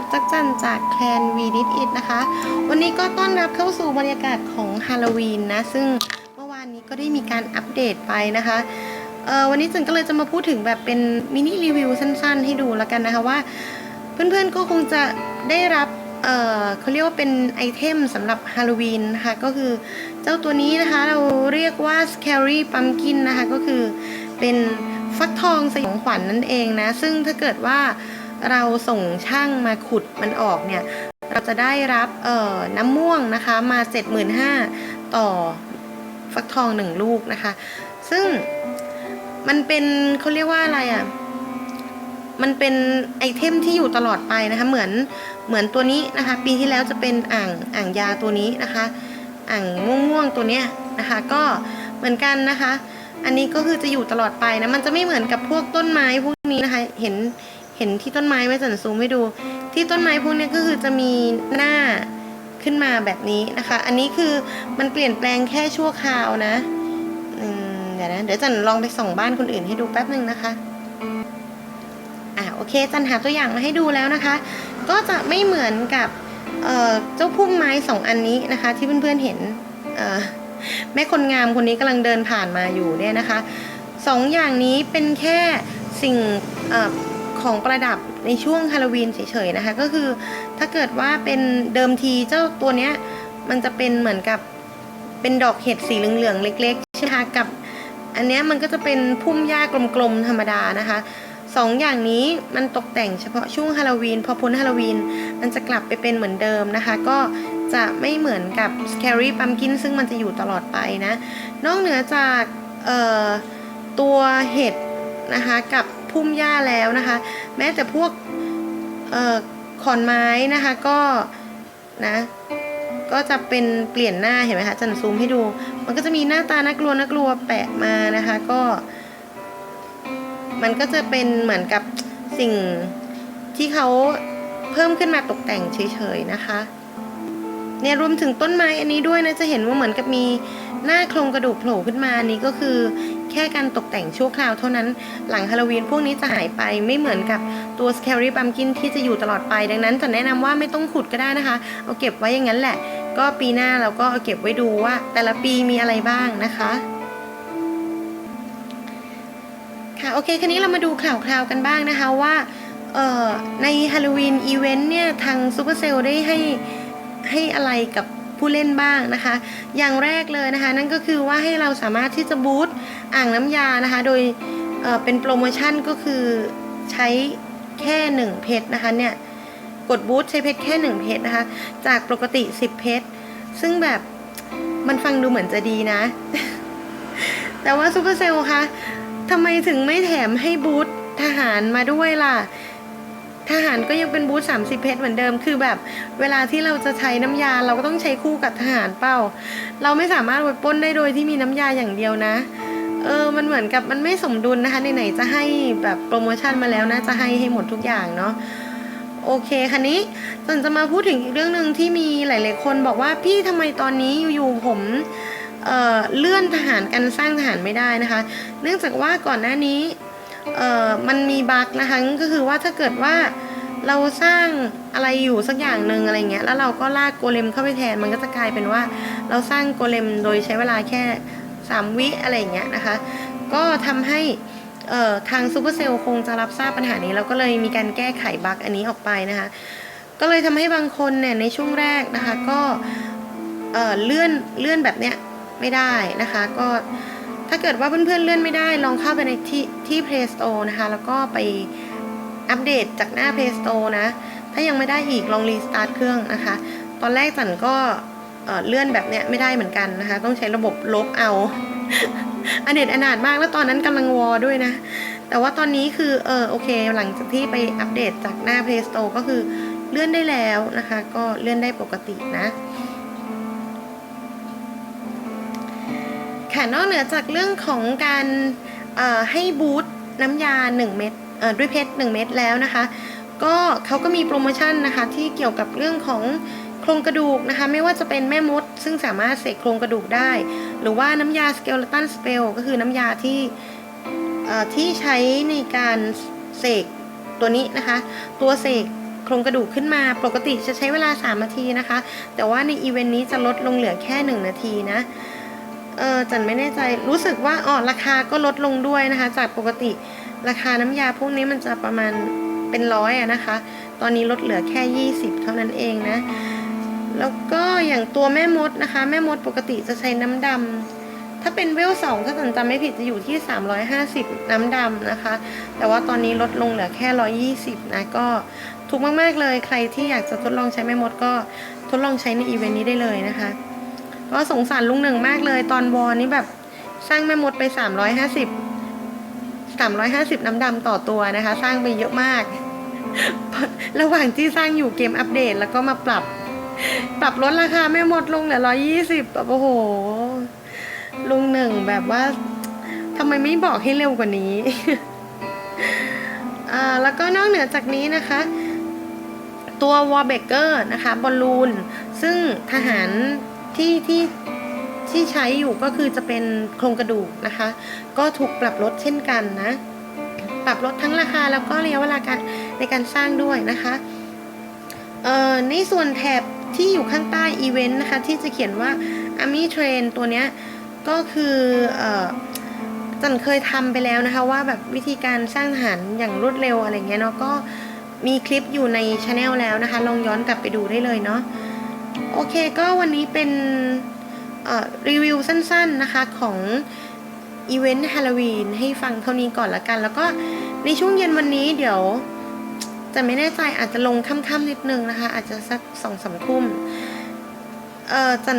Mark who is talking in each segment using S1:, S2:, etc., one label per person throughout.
S1: กับจักจันจากแคลนวีดิ t อิทนะคะ วันนี้ก็ต้อนรับเข้าสู่บรรยากาศของฮาโลวีนนะ ซึ่งเมื่อวานนี้ก็ได้มีการอัปเดตไปนะคะเอ่อวันนี้จันก็เลยจะมาพูดถึงแบบเป็นมินิรีวิวสั้นๆ ให้ดูแล้วกันนะคะว่า เพื่อนๆก็คงจะได้รับเอ่อเขาเรียกว่าเป็นไอเทมสำหรับฮาโลวีนนะคะก็คือเจ้าตัวนี้นะคะเราเรียกว่า Scary Pumpkin นะคะก็คือเป็นฟักทองสยองขวัญนนั่นเองนะ ซึ่งถ้าเกิดว่า เราส่งช่างมาขุดมันออกเนี่ยเราจะได้รับเอ่อน้ำม่วงนะคะมา 75,000ต่อฟักทองหนึ่งลูกนะคะ ซึ่งมันเป็นเขาเรียกว่าอะไรอะ่ะมันเป็นไอเทมที่อยู่ตลอดไปนะคะ เหมือนเหมือนตัวนี้นะคะ ปีที่แล้วจะเป็นอ่างอ่างยาตัวนี้นะคะ อ่างม่วงๆตัวเนี้ยนะคะ ก็เหมือนกันนะคะ อันนี้ก็คือจะอยู่ตลอดไปนะมันจะไม่เหมือนกับพวกต้นไม้พวกนี้นะคะ เห็น เห็นที่ต้นไม้ไหมสันซูมให้ดู ที่ต้นไม้พวกนี้ก็คือจะมีหน้าขึ้นมาแบบนี้นะคะ อันนี้คือมันเปลี่ยนแปลงแค่ชั่วคราวนะอืมเดี๋ยวนะเดี๋ยวจันลองไปส่องบ้านคนอื่นให้ดูแป๊บหนึ่งนะคะอ่าโอเค จันหาตัวอย่างมาให้ดูแล้วนะคะ ก็จะไม่เหมือนกับเอ่อเจ้าพุ่มไม้สองอันนี้นะคะ ที่เพื่อนๆเห็นเอ่อแม่คนงามคนนี้กำลังเดินผ่านมาอยู่เนี่ยนะคะสองอย่างนี้เป็นแค่สิ่งเออ ของประดับในช่วงฮาโลวีนเฉยๆนะคะ ก็คือถ้าเกิดว่าเป็นเดิมทีเจ้าตัวเนี้ยมันจะเป็นเหมือนกับเป็นดอกเห็ดสีเหลืองๆเล็กๆใช่ไหมคะกับ อันเนี้ยมันก็จะเป็นพุ่มหญ้ากลมๆธรรมดานะคะสองอย่างนี้มันตกแต่งเฉพาะช่วงฮาโลวีนพอพ้นฮาโลวีนมันจะกลับไปเป็นเหมือนเดิมนะคะ ก็จะไม่เหมือนกับ Scary Pumpkin ซึ่งมันจะอยู่ตลอดไปนะ นอกเหนือจากเอ่อตัวเห็ดนะคะกับ พุ่มหญ้าแล้วนะคะ แม้แต่พวกขอนไม้นะคะก็นะก็จะเป็นเปลี่ยนหน้าเห็นไหมคะจันซูมให้ดู มันก็จะมีหน้าตาน่ากลัวน่ากลัวแปะมานะคะก็ มันก็จะเป็นเหมือนกับสิ่งที่เขาเพิ่มขึ้นมาตกแต่งเฉยๆนะคะ เนี่ยรวมถึงต้นไม้อันนี้ด้วยนะจะเห็นว่าเหมือนกับมีหน้าโครงกระดูกโผล่ขึ้นมาอันนี้ก็คือ แค่การตกแต่งชั่วคราวเท่านั้น หลังฮาโลวีนพวกนี้จะหายไปไม่เหมือนกับตัว Scary Pumpkin ที่จะอยู่ตลอดไปดังนั้นจะแนะนำว่าไม่ต้องขุดก็ได้นะคะ เอาเก็บไว้อย่างนั้นแหละ ก็ปีหน้าเราก็เอาเก็บไว้ดูว่า แต่ละปีมีอะไรบ้างนะคะค่ะโอเคคันนี้เรามาดูข่าวคราวกันบ้างนะคะว่าในฮาโลวีนอีเวนต์เนี่ยทางซูเปอร์เซลได้ให้ ให้อะไรกับผู้เล่นบ้างนะคะ อย่างแรกเลยนะคะ นั่นก็คือว่าให้เราสามารถที่จะบูตอ่างน้ำยานะคะ โดยเเป็นโปรโมชั่นก็คือใช้แค่ 1 เพชรนะคะเนี่ยกดบูตใช้เพชรแค่ 1 เพชรนะคะ จากปกติ 10 เพชรซึ่งแบบมันฟังดูเหมือนจะดีนะ แต่ว่าซูเปอร์เซลคะทำไมถึงไม่แถมให้บูธทหารมาด้วยล่ะ ทหารก็ยังเป็นบูธ30 เพชรเหมือนเดิม คือแบบเวลาที่เราจะใช้น้ำยาเราก็ต้องใช้คู่กับทหารเปล่าเราไม่สามารถไปป้นได้โดยที่มีน้ำยาอย่างเดียวนะ เออ มันเหมือนกับมันไม่สมดุลนะคะไหนๆจะให้แบบโปรโมชั่นมาแล้วนะจะให้ให้หมดทุกอย่างเนาะโอเคคันนี้จันจะมาพูดถึงอีกเรื่องหนึ่งที่มีหลาย ๆ คนบอกว่าพี่ทำไมตอนนี้อยู่ๆผมเออเลื่อนทหารกันสร้างทหารไม่ได้นะคะ เนื่องจากว่าก่อนหน้านี้ มันมีบั๊กนะคะก็คือว่าถ้าเกิดว่าเราสร้างอะไรอยู่สักอย่างหนึ่งอะไรเงี้ยแล้วเราก็ลากโกเลมเข้าไปแทนมันก็จะกลายเป็นว่าเราสร้างโกเลมโดยใช้เวลาแค่ 3 วิอะไรเงี้ยนะคะ ก็ทำให้ทางซูเปอร์เซลคงจะรับทราบปัญหานี้แล้วก็เลยมีการแก้ไขบั๊กอันนี้ออกไปนะคะ ก็เลยทำให้บางคนเนี่ยในช่วงแรกนะคะก็เเลื่อนเลื่อนแบบเนี้ยไม่ได้นะคะ ก็ ถ้าเกิดว่าเพื่อนๆเลื่อนไม่ได้ ลองเข้าไปในที่ที่ Play Store นะคะ แล้วก็ไปอัปเดตจากหน้า Play Store นะ ถ้ายังไม่ได้อีกลองรีสตาร์ทเครื่องนะคะ ตอนแรกจันก็เลื่อนแบบเนี้ยไม่ได้เหมือนกันนะคะ ต้องใช้ระบบลบเอาอเนตอนาถมากแล้วตอนนั้นกำลังวอด้วยนะ แต่ว่าตอนนี้คือเออโอเค หลังจากที่ไปอัปเดตจากหน้า Play Store ก็คือเลื่อนได้แล้วนะคะ ก็เลื่อนได้ปกตินะ ค่ะนอกเหนือจากเรื่องของการให้บูธน้ำยา 1 เม็ดด้วยเพชร 1 เม็ดแล้วนะคะ ก็เขาก็มีโปรโมชั่นนะคะที่เกี่ยวกับเรื่องของโครงกระดูกนะคะ ไม่ว่าจะเป็นแม่มด ซึ่งสามารถเสกโครงกระดูกได้ หรือว่าน้ำยาสเกลตันสเปลก็คือน้ำยาที่ที่ใช้ในการเสกตัวนี้นะคะ ตัวเสกโครงกระดูกขึ้นมาปกติจะใช้เวลา 3 นาทีนะคะ แต่ว่าในอีเวนต์นี้จะลดลงเหลือแค่ 1 นาทีนะ เออจันไม่แน่ใจรู้สึกว่าอ๋อราคาก็ลดลงด้วยนะคะ จากปกติราคาน้ำยาพวกนี้มันจะประมาณเป็นร้อยอะนะคะ ตอนนี้ลดเหลือแค่ 20 เท่านั้นเองนะ แล้วก็อย่างตัวแม่มดนะคะ แม่มดปกติจะใช้น้ำดำถ้าเป็นเวลสองถ้าจันจำไม่ผิดจะอยู่ที่ 350 น้ำดำนะคะ แต่ว่าตอนนี้ลดลงเหลือแค่ 120 นะก็ถูกมาก ๆ เลย ใครที่อยากจะทดลองใช้แม่มดก็ทดลองใช้ในอีเวนต์นี้ได้เลยนะคะ ก็สงสารลุงหนึ่งมากเลย ตอนวอนี่แบบสร้างแม่มดไป 350 350 น้ำดำต่อตัวนะคะ สร้างไปเยอะมาก ระหว่างที่สร้างอยู่เกมอัปเดตแล้วก็มาปรับ ปรับลดราคาแม่มดลงเหลือ 120แบบโอ้โห ลุงหนึ่งแบบว่าทำไมไม่บอกให้เร็วกว่านี้อ่าแล้วก็นอกเหนือจากนี้นะคะตัววอลเบเกอร์นะคะบอลลูน ซึ่งทหาร ที่ที่ที่ใช้อยู่ก็คือจะเป็นโครงกระดูกนะคะ ก็ถูกปรับลดเช่นกันนะ ปรับลดทั้งราคาแล้วก็ระยะเวลาการในการสร้างด้วยนะคะในส่วนแถบที่อยู่ข้างใต้อีเวนต์นะคะ ที่จะเขียนว่า Army Train ตัวเนี้ยก็คือเอ่อจันเคยทำไปแล้วนะคะ ว่าแบบวิธีการสร้างทหารอย่างรวดเร็วอะไรเงี้ยเนาะก็มีคลิปอยู่ในช anel แล้วนะคะ ลองย้อนกลับไปดูได้เลยเนาะ โอเคก็วันนี้เป็นรีวิวสั้นๆนะคะของอีเวนต์ฮาโลวีนให้ฟังเท่านี้ก่อนละกัน แล้วก็ในช่วงเย็นวันนี้เดี๋ยว จะไม่แน่ใจอาจจะลงค่ำๆนิดนึงนะคะ อาจจะสักสองสามทุ่มเออจัน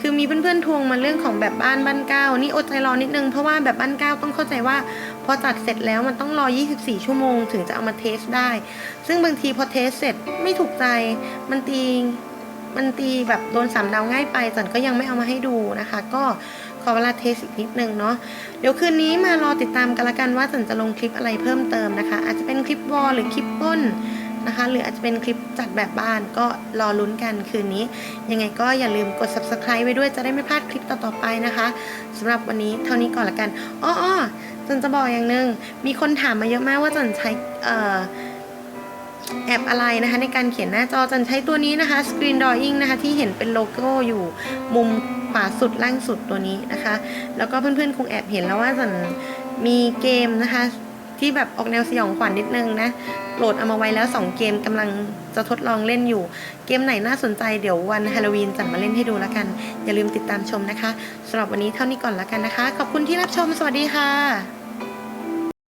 S1: คือมีเพื่อนๆทวงมาเรื่องของแบบบ้านบ้านเก้านี่อดใจรอนิดนึงเพราะว่าแบบบ้านเก้าต้องเข้าใจว่า พอจัดเสร็จแล้วมันต้องรอ 24 ชั่วโมง ถึงจะเอามาเทสได้ ซึ่งบางทีพอเทสเสร็จไม่ถูกใจมันตี มันตีแบบโดนสามดาวง่ายไปจันก็ยังไม่เอามาให้ดูนะคะ ก็ขอเวลาเทสอีกนิดนึงเนาะเดี๋ยวคืนนี้มารอติดตามกันละกันว่าจันจะลงคลิปอะไรเพิ่มเติมนะคะ อาจจะเป็นคลิปวอลหรือคลิปป้นนะคะ หรืออาจจะเป็นคลิปจัดแบบบ้านก็รอลุ้นกันคืนนี้ ยังไงก็อย่าลืมกด subscribe ไว้ด้วยจะได้ไม่พลาดคลิปต่อๆไปนะคะสำหรับวันนี้เท่านี้ก่อนละกันอ้อจันจะบอกอย่างหนึ่งมีคนถามมาเยอะมากว่าจันใช้เอ่อ แอปอะไรนะคะในการเขียนหน้าจอจันใช้ตัวนี้นะคะ Screen Drawing นะคะที่เห็นเป็นโลโก้อยู่มุมขวาสุดล่างสุดตัวนี้นะคะ แล้วก็เพื่อนๆคงแอบเห็นแล้วว่าจันมีเกมนะคะ ที่แบบออกแนวสยองขวัญนนิดนึงนะโหลดเอามาไว้แล้ว 2 เกมกำลังจะทดลองเล่นอยู่ เกมไหนน่าสนใจเดี๋ยววันฮาโลวีนจันมาเล่นให้ดูแล้วกัน อย่าลืมติดตามชมนะคะสำหรับวันนี้เท่านี้ก่อนแล้วกันนะคะ ขอบคุณที่รับชมสวัสดีค่ะ